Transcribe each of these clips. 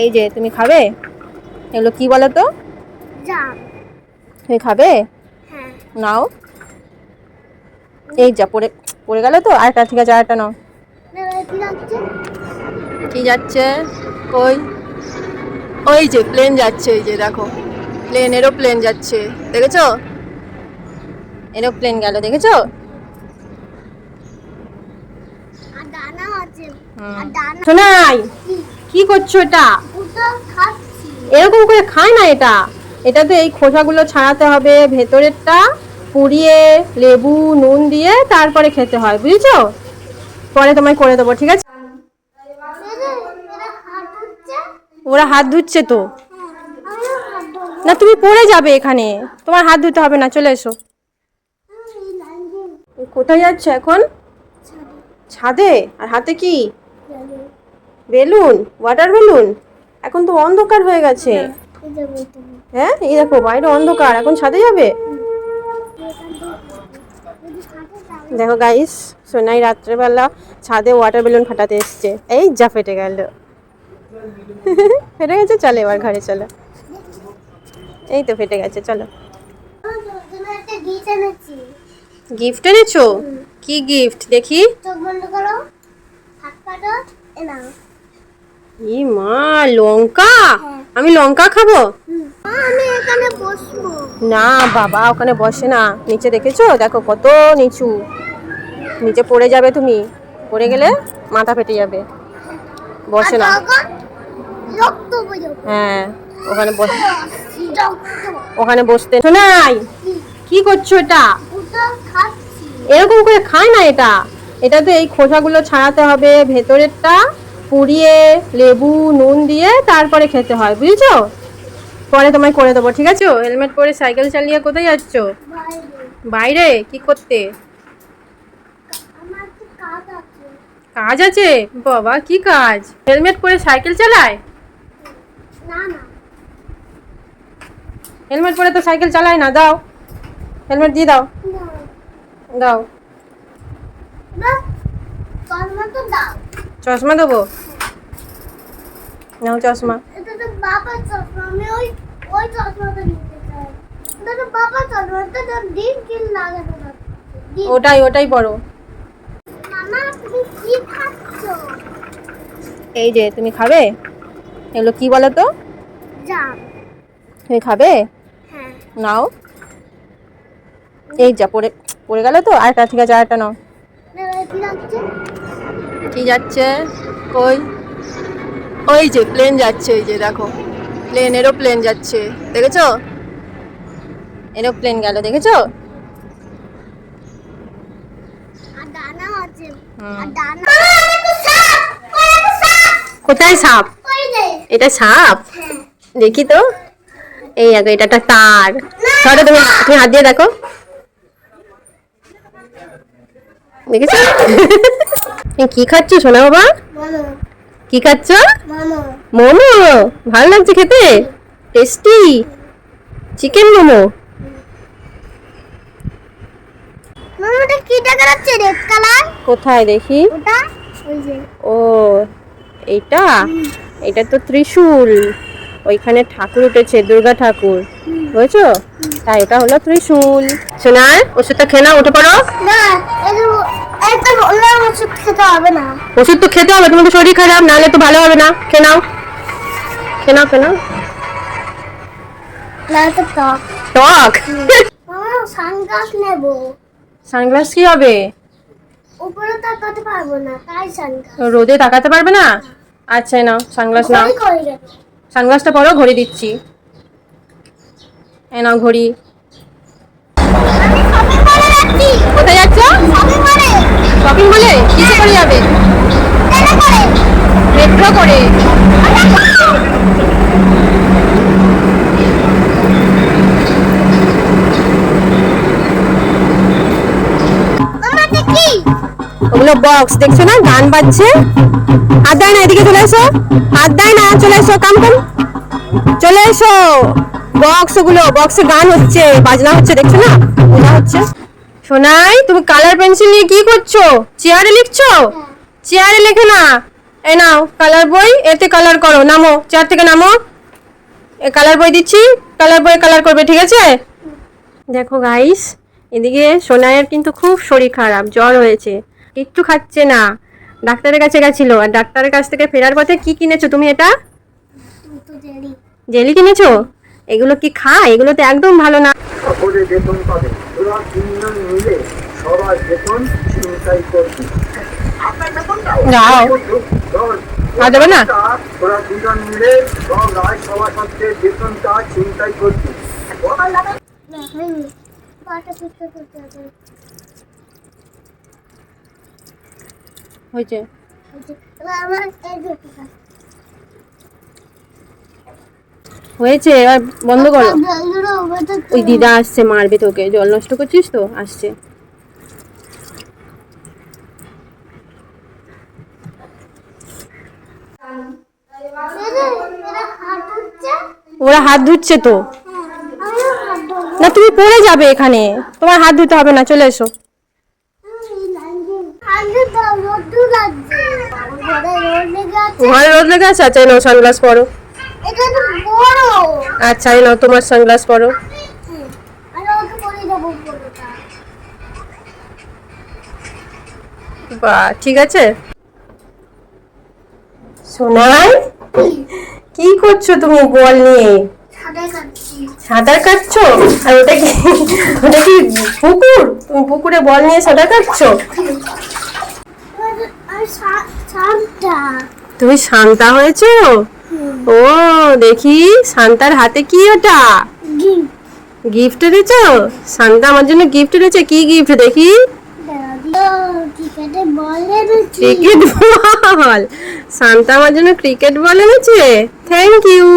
এই যে তুমি খাবে? এগুলো কি বলো তো? তুমি খাবে? হ্যাঁ। নাও। এই যা পড়ে পড়ে গেল তো? আরেকটা ঠিক আছে আরেকটা নাও। কি কি যাচ্ছে? ওই ওই যে প্লেন যাচ্ছে এই যে দেখো। প্লেন এরোপ্লেন যাচ্ছে। দেখেছ? এরোপ্লেন গেল দেখেছ আর দানা আছে হুম। আর দানা শোনাই কি করছ এটা? এরকম করে খায় না এটা? এটা তো এই খোসাগুলো ছাড়াতে হবে ভেতরেরটা পুড়িয়ে লেবু নুন দিয়ে তারপরে খেতে হয় বুঝেছ? পরে তোমায় করে দেবো ঠিক আছে? ওরা হাত ধুচ্ছে তো? না তুমি পড়ে যাবে এখানে। তোমার হাত ধুতে হবে না চলে এসো। কোথায় যাচ্ছে এখন? ছাদে? আর হাতে কি? বেলুন ওয়াটার বেলুন এখন তো অন্ধকার হয়ে গেছে। হ্যাঁ এই দেখো বাইরে অন্ধকার এখন ছাদে যাবে? দেখো গাইস সোনাই রাত্রেবেলা ছাদে ওয়াটার বেলুন ফাটাতে এসছে। এই যা ফেটে গেল। ফেটে গেছে? চলে এবার ঘরে চলো। এই তো ফেটে গেছে চলো। গিফট এনেছো। কি গিফট দেখি। চোখ বন্ধ করো। নাও ই মা লঙ্কা? হ্যাঁ। আমি লঙ্কা খাব? আমি এখানে বসবো। না বাবা ওখানে বসে না। নিচে দেখেছ? দেখো কত নিচু। নিচে পড়ে যাবে তুমি। পড়ে গেলে মাথা ফেটে যাবে। বসে না। হ্যাঁ ওখানে বস রক্ত। ওখানে বসতে শোনাই। কি? কি করছ এটা? এরকম করে খায় না এটা। এটা তো এই খোসাগুলো ছাড়াতে হবে ভেতরেরটা পুড়িয়ে লেবু নুন দিয়ে তারপরে খেতে হয় বুঝেছ? পরে তোমায় করে দেবো ঠিক আছে? হেলমেট পরে সাইকেল চালিয়ে কোথায় যাচ্ছ? বাইরে? কি করতে? কাজ আছে? বাবা কি কাজ? হেলমেট পরে সাইকেল চালায়? হেলমেট পরে তো সাইকেল চালায় না দাও। হেলমেট দিয়ে দাও। দাও। চশমা দেবো? নাও চশমা। ওটাই ওটাই পড়ো এই যে তুমি খাবে? এগুলো কি বলো তো? তুমি খাবে? হ্যাঁ। নাও। এই যা পড়ে পড়ে গেল তো? আরেকটা ঠিক আছে আরেকটা নাও। কি যাচ্ছে? ওই ওই যে প্লেন যাচ্ছে এই যে দেখো। প্লেন এরোপ্লেন যাচ্ছে। দেখেছ? এরোপ্লেন গেল দেখেছ? কোথায় সাপ? এটা সাপ? হ্যাঁ। দেখি তো। এই দেখো এটা একটা তার। ধরো তুমি তুমি হাত দিয়ে দেখো। দেখেছ? কি খাচ্ছ সোনা বাবা? কি খাচ্ছ? মোমো। ভালো লাগছে খেতে? টেস্টি? চিকেন মোমো? কি রেড কালার? কোথায় দেখি? ওটা? ওই যে। ও এইটা? এটা তো ত্রিশূল। ওইখানে ঠাকুর উঠেছে দুর্গা ঠাকুর। বুঝেছ? তাই এটা হলো ত্রিশূল। সোনার ওষুধটা খেয়ে নাও উঠে পড়ো। না ওষুধ খেতে হবে না। ওষুধ তো খেতে হবে তোমার শরীর খারাপ নাহলে তো ভালো হবে না। খেয়ে নাও। খেয়ে নাও খেয়ে নাও। টক। টক? সানগ্লাস নেব। সানগ্লাস কি হবে? উপরে তাকাতে পারব না তাই সানগ্লাস। রোদে তাকাতে পারবে না? আচ্ছা নাও সানগ্লাস নাও। সানগ্লাসটা পরো ঘড়ি দিচ্ছি। এই নাও ঘড়ি। কোথায় যাচ্ছ? শপিং মলে কিসে করে যাবে? মেট্রো করে। ওগুলো বক্স দেখছ না? গান বাজছে। হাত দেয় না এদিকে চলে এসো। হাত দেয় না চলে এসো কাম কাম চলে এসো। বক্স ওগুলো বক্সে গান হচ্ছে বাজনা হচ্ছে দেখছ না? ওটা হচ্ছে। সোনাই তুমি কালার পেন্সিল নিয়ে কি করছ? চেয়ারে লিখছো? চেয়ারে লেখে না। এ নাও কালার বই এতে কালার করো নামো চেয়ার থেকে নামো। এ কালার বই দিচ্ছি কালার বই কালার করবে ঠিক আছে? দেখো গাইস এদিকে সোনাইয়ের কিন্তু খুব শরীর খারাপ জ্বর হয়েছে। কিচ্ছু খাচ্ছে না। ডাক্তারের কাছে গেছিল আর ডাক্তারের কাছ থেকে ফেরার পথে কি কিনেছো তুমি এটা? জেলি কিনেছো? এগুলো কি খায়? এগুলো তো একদম ভালো না। সকলে বেতন পাবে। ওরা তিনজন মিলে সবার বেতন চিন্তাই করবে। না? ওরা দুজন মিলে সব সত্ত্বে বেতনটা চিন্তাই হয়েছে। আমার এই যে একটা কাজ। হয়েছে? এবার বন্ধ করো। ওই দিদা আসছে মারবে তোকে। জল নষ্ট করছিস তো? আসছে। ওরা হাত ধুচ্ছে তো। না তুমি পড়ে যাবে এখানে। তোমার হাত ধুতে হবে না চলে এসো। ঘরে রোদ লেগে আছে। রোদ আচ্ছা নাও সানগ্লাস পরো। আচ্ছা এই নাও তোমার সানগ্লাস পরো। বা ঠিক আছে? সোনাই কি করছ তুমি বল নিয়ে? সাঁতার কাটছো? আর ওটা কি ওটা কি পুকুর? তুমি পুকুরে বল নিয়ে সাঁতার কাটছো? তুমি শান্তা হয়েছো? ও দেখি শান্তার হাতে কি ওটা? গিফট এনেছো? শান্তা আমার জন্য গিফট এনেছে কি গিফট দেখি? ক্রিকেটে বল শান্তা আমার জন্য ক্রিকেট বল এনেছে। থ্যাংক ইউ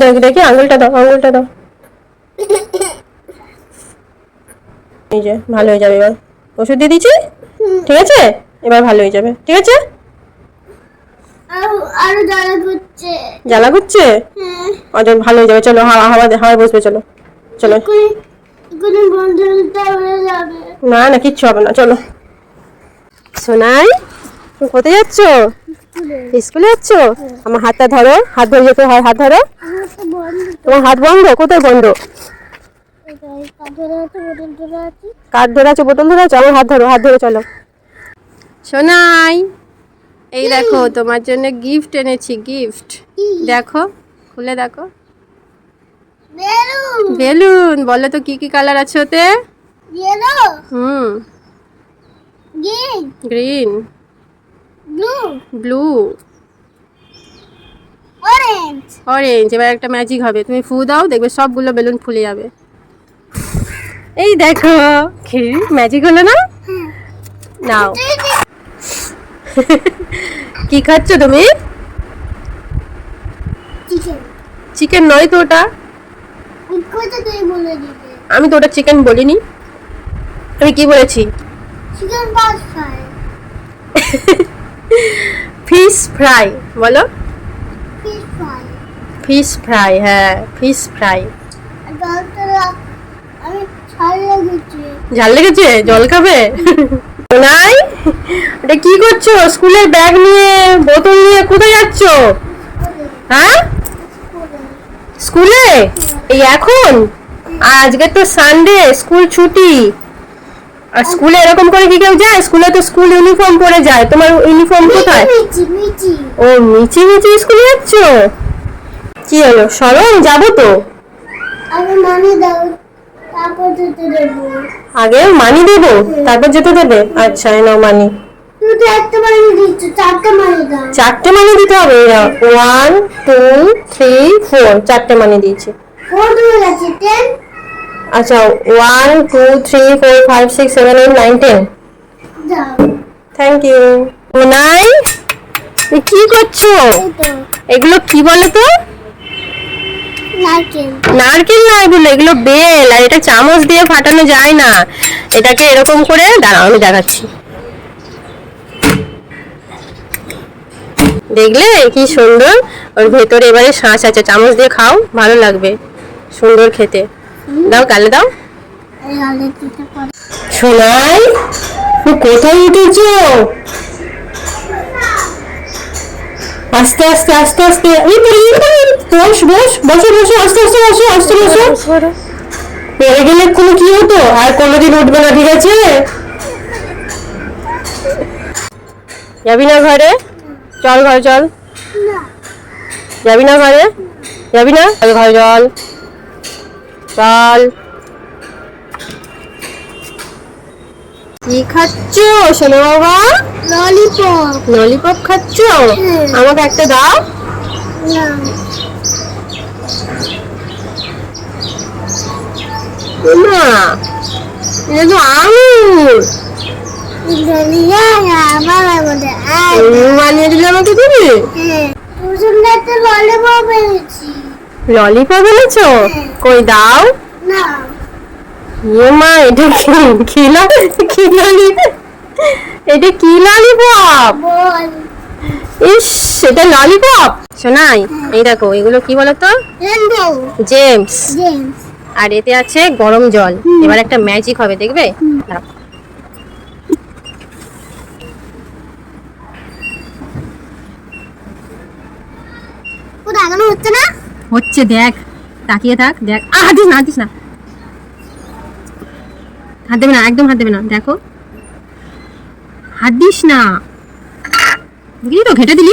দেখি দেখি আঙুলটা দাও আঙুলটা দাও। এই যে ভালো হয়ে যাবে এবার। ওষুধ দিয়ে দিচ্ছি ঠিক আছে? এবার ভালো হয়ে যাবে। ঠিক আছে? আরও জ্বালা করছে। জ্বালা করছে? হ্যাঁ। আচ্ছা ভালো হয়ে যাবে। চলো হাওয়া হাওয়া হাওয়ায় বসবে চলো চলো। যাবে। না না কিচ্ছু হবে না চলো। সোনাই তুমি কোথায় যাচ্ছ? স্কুলে। যাচ্ছ? আমার হাতটা ধরো হাত ধরে যেতে হয় হাত ধরো। তোমার হাত বন্ধ? কোথায় বন্ধ? কাঠ ধরে আছে বোতল ধরে আছে? আমার হাত ধরো হাত ধরে চলো। সোনাই এই দেখো তোমার জন্য গিফট এনেছি গিফট দেখো খুলে দেখো। বেলুন বলো তো কি কি কালার আছে ওতে? হুম। গ্রিন ব্লু অরেঞ্জ অরেঞ্জ এবার একটা ম্যাজিক হবে। তুমি ফু দাও দেখবে সবগুলো বেলুন ফুলে যাবে। এই দেখো ম্যাজিক হলো না? নাও। কি খাচ্ছ তুমি? চিকেন নয় তো ওটা? আমি তো ওটা চিকেন বলিনি। আমি কি বলেছি? Fish fry. বলো। ফিশ ফ্রাই হ্যাঁ ফিশ ফ্রাই ঝাল লেগেছে। জল খাবে? নাই? কি করছ? স্কুলের ব্যাগ নিয়ে বোতল নিয়ে কোথায় যাচ্ছ? হ্যাঁ? স্কুলে? এই এখন? আজকে তো সানডে স্কুল ছুটি। আর স্কুলে এরকম করে কি কেউ যায়? স্কুলে তো স্কুল ইউনিফর্ম পরে যায়। তোমার ইউনিফর্ম কোথায়? ও মিচি মিচি স্কুলে যাচ্ছ? কি হলো? সরো আমি যাব তো। আগে মানে দাও তারপর যেতে দেবো। আগে মানি দেবো তারপর যেতে দেবে? আচ্ছা এই নাও মানি চারটে মানে দিতে হবে? ওয়ান টু থ্রি ফোর চারটে মানি দিয়েছি। আচ্ছা one two three four five six seven eight nine ten thank you নাই কি করছ? এগুলো কি বলো তো? নারকেল। নারকেল না এগুলো এগুলো বেল আর এটা চামচ দিয়ে ফাটানো যায় না। এটাকে এরকম করে দাঁড়াও আমি দেখাচ্ছি। দেখলে কি সুন্দর? ওর ভেতরে এবারে শাঁস আছে চামচ দিয়ে খাও ভালো লাগবে। সুন্দর খেতে। দাও গালে দাও। সোনাই ও কোথায় উঠেছো? আস্তে আস্তে আস্তে আস্তে। এই পড়ে বস বস বসো বসো আস্তে আস্তে বসো আস্তে বসো। পড়ে গেলে কোনো কি হতো? আর কোনোদিন উঠবে না ঠিক আছে? যাবি না ঘরে? চল ঘরে চল। যাবি না ঘরে? যাবি না? চল ঘরে চল। চল। কি খাচ্ছ শোনো বাবা? ললিপপ। ললিপপ খাচ্ছ। আমাকে একটা দাও। না। না এটা তো আঙুর ইন্দ্রিয়া আমার মধ্যে আর তুমি বানিয়ে দিলে আমাকে দিবি তুই ললিপপ এনেছো। কই দাও? ইয়ে মা এটা কি? কি ললিপপ এটা কি ললিপপ ইস এটা ললিপপ শোনাই এই দেখো এগুলো কি বলতো? জেমস জেমস আর এতে আছে গরম জল। এবার একটা ম্যাজিক হবে দেখবে? দাঁড়াও। ও লাগানো হচ্ছে না হচ্ছে, দেখ, তাকিয়ে থাক, দেখ। আহ, হাত দিস না, হাত দিস না। হাত দেবে না, একদম হাত দেবে না, দেখো। হাত দিস না। বুঝলি তো, ঘেটে দিলি?